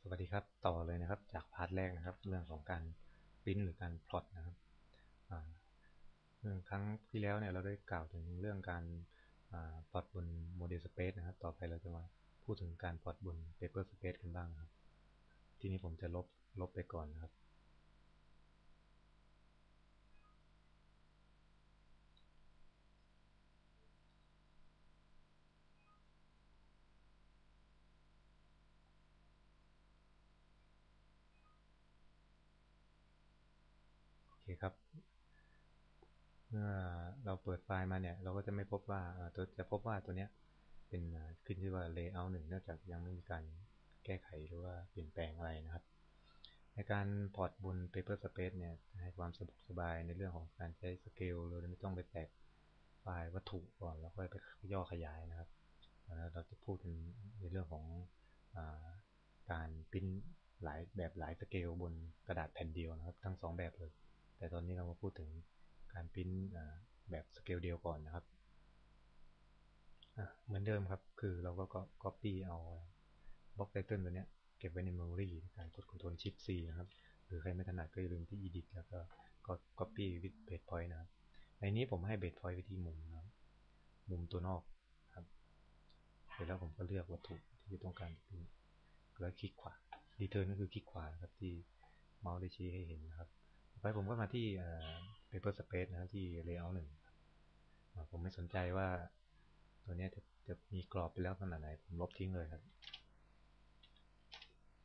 สวัสดีครับต่อเลยนะครับจากพาร์ทแรกนะครับ เรื่องของการพิมพ์หรือการพลอตนะครับเรื่องครั้งที่แล้วเนี่ยเราได้กล่าวถึงเรื่องการพลอตบนโมเดลสเปซนะครับ ต่อไปเราจะมาพูดถึงการพลอตบนเปเปอร์สเปซกันบ้างครับ ทีนี้ผมจะลบลบไปก่อนนะครับ โอเคครับ เมื่อเราเปิดไฟล์มาเนี่ย เราก็จะไม่พบว่าตัวจะพบว่าตัวเนี้ยเป็นขึ้นชื่อว่า layout หนึ่งเนื่องจากยังไม่มีการแก้ไขหรือว่าเปลี่ยนแปลงอะไรนะครับ ในการพอร์ตบน paper space เนี่ยให้ความสะดวกสบายในเรื่องของการใช้สเกลโดยไม่ต้องไปแตกไฟล์วัตถุก่อนแล้วค่อยไปย่อขยายนะครับเราจะพูดถึงในเรื่องของอการพิมพ์หลายแบบหลายสเกลบนกระดาษแผ่นเดียวนะครับ ทั้งสองแบบเลย แต่ตอนนี้เรามาพูดถึง การพิมพ์แบบสเกลเดียวก่อนนะครับเหมือนเดิมครับคือเราก็ copy เอาบล็อกไตเติลตัวเนี้ยเก็บไว้ใน memory การกด Ctrl Shift C นะครับ หรือใครไม่ถนัดก็อย่าลืมที่ edit แล้วก็กด copy with base point นะครับ ในนี้ผมให้ base point ไว้ที่มุมนะครับมุมตัวนอกครับเสร็จแล้วผมก็เลือกวัตถุที่ต้องการพิมพ์แล้วคลิกขวา return ก็คือคลิกขวาครับที่เมาส์ได้ชี้ให้เห็นนะครับ ไปผมก็มาที่ paper space นะครับที่ layout หนึ่งผมไม่สนใจว่าตัวนี้จะจะมีกรอบไปแล้วขนาดไหน ผมลบทิ้งเลยครับ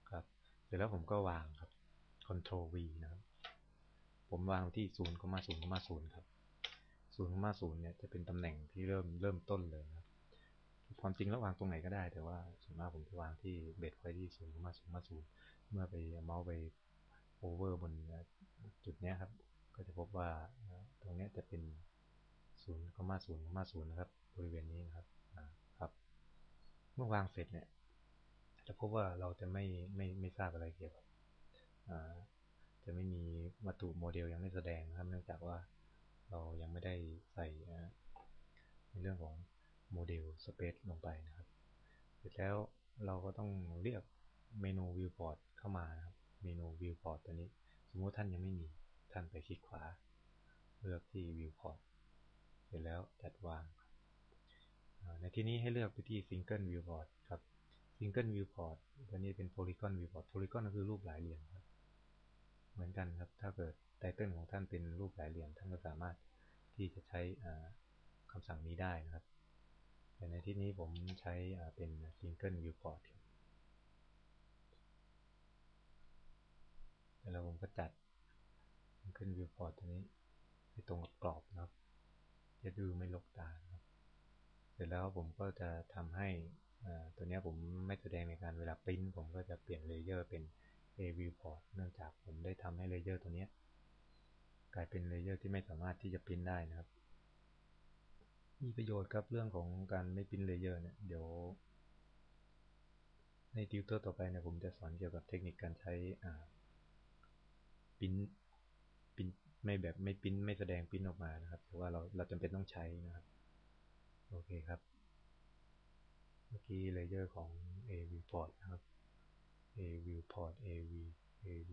ครับ เสร็จแล้วผมก็วางครับ control V นะครับ ผมวางที่ศูนย์มาศูนย์มาศูนย์ครับศูนย์มาศูนย์เนี่ยจะเป็นตำแหน่งที่เริ่มเริ่มต้นเลยครับความจริงแล้ววางตรงไหนก็ได้ แต่ว่าส่วนมากผมจะวางที่เบ็ดไว้ที่ศูนย์มาศูนย์มาศูนย์เมื่อไปเมาส์ไปโอเวอร์บนจุดนี้ครับ ก็จะพบว่าตรงนี้จะเป็นศูนย์มาศูนย์มาศูนย์นะครับ บริเวณนี้นะครับครับ เมื่อวางเสร็จเนี่ยจะพบว่าเราจะไม่ไม่ไม่ทราบอะไรเกี่ยวกับจะไม่มีวัตถุโมเดลยังไม่แสดงนะครับ เนื่องจากว่าเรายังไม่ได้ใส่ในเรื่องของโมเดลสเปซลงไปนะครับ เสร็จแล้วเราก็ต้องเรียกเมนู viewport เข้ามานะครับ เมนู viewport ตัวนี้ สมมติท่านยังไม่มี ท่านไปคลิกขวา เลือกที่ viewport เสร็จแล้วจัดวาง ในที่นี้ให้เลือกไปที่ Single Viewport ครับ Single Viewport ตัวนี้เป็น Polygon Viewport Polygon ก็คือรูปหลายเหลี่ยมครับ เหมือนกันครับ ถ้าเกิดไตเติลของท่านเป็นรูปหลายเหลี่ยม ท่านก็สามารถที่จะใช้คำสั่งนี้ได้นะครับ แต่ในที่นี้ผมใช้เป็น Single Viewport ครับแล้วผมก็จัด Single Viewport ตัวนี้ให้ตรงกับกรอบนะครับจะดูไม่ลกตาครับ เสร็จแล้วผมก็จะทำให้ตัวนี้ผมไม่แสดงในการเวลาปริ้นผมก็จะเปลี่ยนเลเยอร์เป็น A viewport เนื่องจากผมได้ทำให้เลเยอร์ตัวนี้กลายเป็นเลเยอร์ที่ไม่สามารถที่จะปริ้นได้นะครับ มีประโยชน์ครับเรื่องของการไม่ปริ้นเลเยอร์เนี่ยเดี๋ยว ในติวเตอร์ต่อไปเนี่ยผมจะสอนเกี่ยวกับเทคนิคการใช้ปริ้น ปิ้นไม่แบบไม่ปริ้นไม่แสดงปริ้นออกมานะครับ แต่ว่าเราเราจำเป็นต้องใช้นะครับ โอเคครับ เมื่อกี้เลเยอร์ของ A viewport นะครับ A viewport AV AV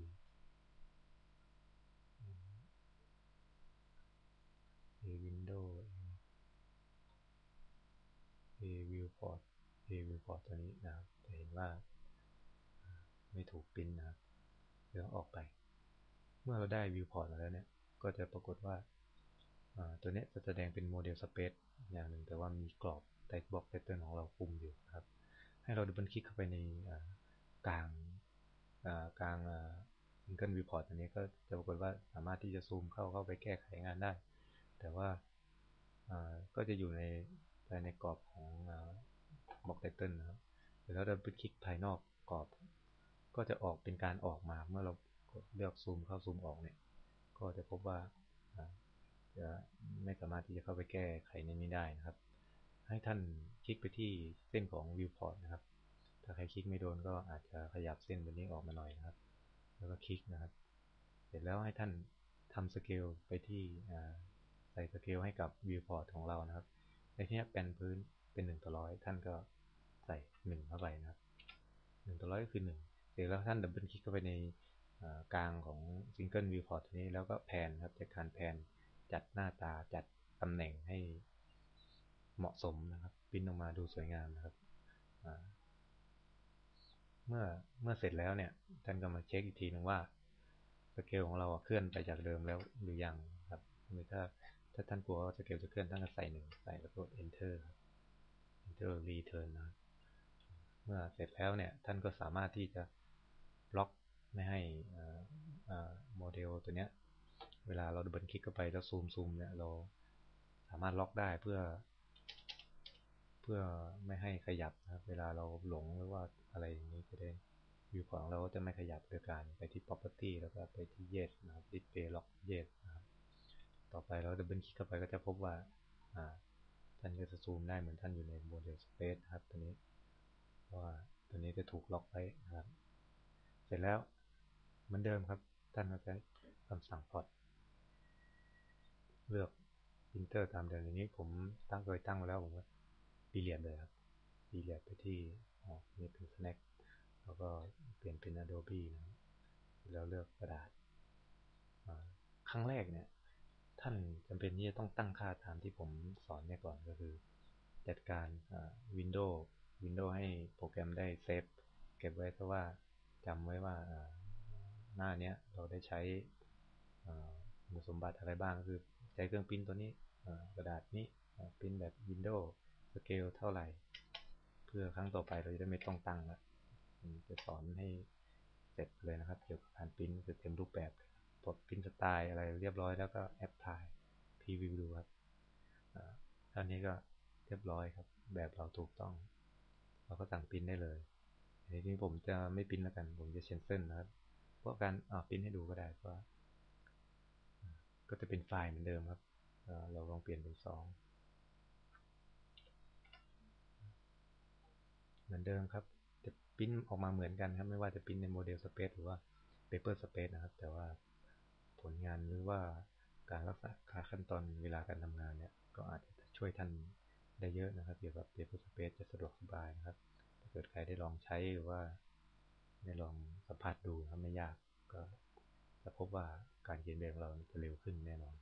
A window A viewport A viewport ตัวนี้นะครับจะเห็นว่าไม่ถูกปิ้นนะครับเดี๋ยวออกไป เมื่อเราได้ viewport มาแล้วเนี่ย ก็จะปรากฏว่าตัวนี้จะแสดงเป็นโมเดลสเปซอย่างหนึ่ง แต่ว่ามีกรอบไตบล็อกไตเติลของเราคุมอยู่ครับ ให้เราดูบันคลิกเข้าไปในกลางกลางซิงเกิลวิวพอร์ตอันนี้ก็จะปรากฏว่าสามารถที่จะซูมเข้าเข้าไปแก้ไขงานได้ แต่ว่าก็จะอยู่ในภายในกรอบของบล็อกไตเติลนะครับแล้วเราไปคลิกภายนอกกรอบ ก็จะออกเป็นการออกมาเมื่อเรา เลือกซูมเข้าซูมออกเนี่ย ก็จะพบว่าจะไม่สามารถที่จะเข้าไปแก้ไขในนี้ได้นะครับ ให้ท่านคลิกไปที่เส้นของ viewport นะครับ ถ้าใครคลิกไม่โดนก็อาจจะขยับเส้นตัวนี้ออกมาหน่อยนะครับ แล้วก็คลิกนะครับ เสร็จแล้วให้ท่านทำสเกลไปที่ใส่สเกลให้กับ viewport ของเรานะครับ ในที่นี้แปนพื้นเป็น1ต่อร้อยท่านก็ใส่1เข้าไปนะครับ1ต่อร้อยก็คือ 1 เสร็จแล้วท่านดับเบิลคลิกเข้าไปใน กลางของ Single Viewport นี้แล้วก็แผนครับจากการแผนจัดหน้าตาจัดตำแหน่งให้เหมาะสมนะครับพิมพ์ออกมาดูสวยงามนะครับเมื่อเมื่อเสร็จแล้วเนี่ยท่านก็มาเช็คอีกทีนึงว่าสเกลของเราเคลื่อนไปจากเดิมแล้วหรือยังครับหรือถ้าถ้าท่านกลัวว่าสเกลจะเคลื่อนท่านก็ใส่หนึ่งใส่แล้วก็ enter enter return นะเมื่อเสร็จแล้วเนี่ยท่านก็สามารถที่จะล็อก ไม่ให้โมเดลตัวเนี้ย เวลาเราดับเบิลคลิกเข้าไปแล้วซูมซูมเนี่ยเราสามารถล็อกได้เพื่อ เพื่อไม่ให้ขยับนะครับเวลาเราหลงหรือว่าอะไรอย่างนี้จะได้วิวของเราก็จะไม่ขยับโดยการไปที่ property แล้วก็ไปที่ yes นะครับ display lock yes นะครับต่อไปเราดับเบิลคลิกเข้าไปก็จะพบว่าท่านก็จะซูมได้เหมือนท่านอยู่ในโมเดลสเปซครับตัวนี้ว่าตัวนี้จะถูกล็อกไว้นะครับ เสร็จแล้ว มือนเดิมครับ ท่านก็ใช้คำสั่งพอร์ตเลือกพิมพ์เตอร์ตามเดิมอย่างนี้ผมตั้งเคยตั้งไว้แล้วผมก็ปีเรียดเลยครับปีเรียดไปที่อ๋อนี่เป็น snack แล้วก็เปลี่ยนเป็น Adobe นะแล้วเลือกกระดาษครั้งแรกเนี่ย ท่านจำเป็นที่จะต้องตั้งค่าตามที่ผมสอนเนี่ยก่อนก็คือ จัดการวินโดว์วินโดว์ให้โปรแกรมได้เซฟเก็บไว้เพราะว่าจำไว้ว่า หน้านี้เราได้ใช้คุณสมบัติอะไรบ้างคือใช้เครื่องพิมพ์ตัวนี้กระดาษนี้พิมพ์แบบวินโดว์สเกลเท่าไหร่ เพื่อครั้งต่อไปเราจะได้ไม่ต้องตั้งล้วจะสอนให้เสร็จเลยนะครับ เกี่ยวกับการพิมพ์คือเต็มรูปแบบพอพิมพ์สไตล์อะไรเรียบร้อยแล้วก็แอปพลายพรีวิวดูครับท่านี้ก็เรียบร้อยครับ แบบเราถูกต้อง เราก็สั่งพิมพ์ได้เลยทีนี้ผมจะไม่พิมพ์แล้วกัน ผมจะเชนเซนนะครับ เพราะการอ่าพิมพ์ให้ดูก็ได้เพราะก็จะเป็นไฟล์เหมือนเดิมครับ เราลองเปลี่ยนเป็นสองเหมือนเดิมครับ จะพิมพ์ออกมาเหมือนกันครับ ไม่ว่าจะพิมพ์ในโมเดลสเปซหรือว่าเปเปอร์สเปซนะครับ แต่ว่าผลงานหรือว่าการรักษาค่าขั้นตอนเวลาการทำงานเนี่ย ก็อาจจะช่วยท่านได้เยอะนะครับ เกี่ยวกับเปเปอร์สเปซจะสะดวกสบายนะครับถ้าเกิดใครได้ลองใช้หรือว่า ได้ลองสัมผัสดูครับไม่ยากก็จะพบว่าการเขียนแบบเราจะเร็วขึ้นแน่นอน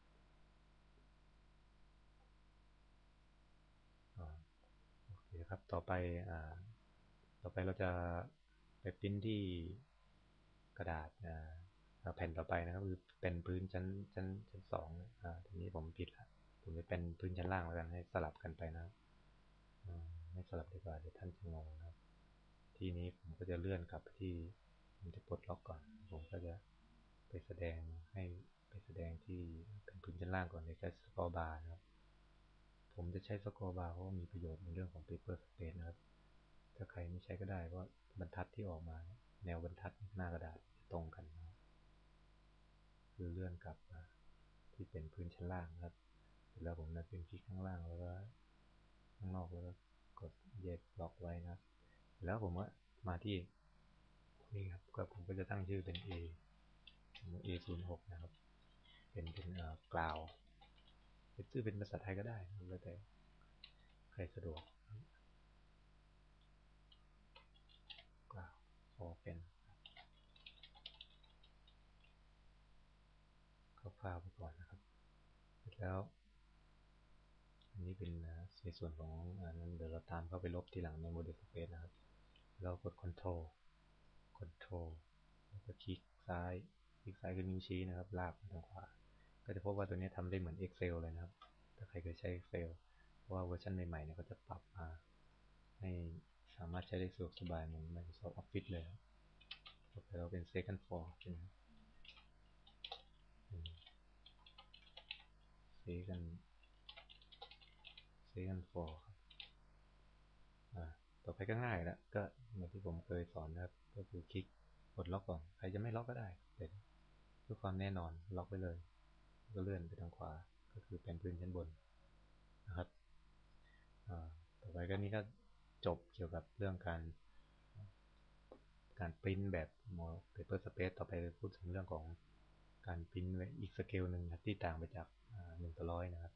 โอเคครับ ต่อไปอ่าต่อไปเราจะไปพิมพ์ที่กระดาษแผ่นต่อไปนะครับ คือเป็นพื้นชั้นชั้นชั้นสองอ่าทีนี้ผมผิดละผมจะเป็นพื้นชั้นล่างแล้วกันให้สลับกันไปนะไม่สลับดีกว่าเดี๋ยวท่านจะงงนะ ทีนี้ผมก็จะเลื่อนกลับไปที่ผมจะปลดล็อกก่อน ผมก็จะไปแสดงให้ไปแสดงที่เป็นพื้นชั้นล่างก่อนในใช้สกอร์บาร์นะครับ ผมจะใช้สกอร์บาร์เพราะมีประโยชน์ในเรื่องของ paper space นะครับ ถ้าใครไม่ใช้ก็ได้เพราะบรรทัดที่ออกมา แนวบรรทัดหน้ากระดาษตรงกันนะคือเลื่อนกลับมาที่เป็นพื้นชั้นล่างครับแล้วผมจะเป็นคลิกข้างล่างแล้วก็ข้างนอกแล้วก็กดแยกล็อกไว้นะ แล้วผมก็มาที่นี่ครับก็ผมก็จะตั้งชื่อเป็น A A 0 6นะครับ เป็นเป็นเอ่อกล่าวเป็นชื่อเป็นภาษาไทยก็ได้แล้วแต่ใครสะดวกพอเป็นคร่าวๆไปก่อนนะครับเสร็จแล้ว อันนี้เป็นในส่วนของอันนั้นเดี๋ยวเราตามเข้าไปลบทีหลังในโมเดลสเปซนะครับ เรากด Ctrl Ctrl แล้วก็คลิกซ้าย คลิกซ้ายคือนิ้วชี้นะครับ ลากไปทางขวา ก็จะพบว่าตัวนี้ทำได้เหมือน Excel เลยนะครับ ถ้าใครเคยใช้ Excel เพราะว่าเวอร์ชันใหม่ๆเนี่ยเขาจะปรับมา ให้สามารถใช้ได้สะดวกสบายเหมือน Microsoft Office เลยต่อไปเราเป็น second for ใช่ไหม second second for ครับต่อไปก็ง่ายแล้วก็ เหมือนที่ผมเคยสอนนะครับ ก็คือคลิกกดล็อกก่อน ใครจะไม่ล็อกก็ได้เป็นเพื่อความแน่นอนล็อกไปเลย ก็เลื่อนไปทางขวา ก็คือเป็นพื้นชั้นบนนะครับต่อไปก็นี้ก็จบเกี่ยวกับเรื่องการ การปริ้นแบบโมเปเปอร์สเปซต่อไปพูดถึงเรื่องของการปริ้นอีกสเกลหนึ่งที่ต่างไปจากหนึ่งต่อร้อยนะครับ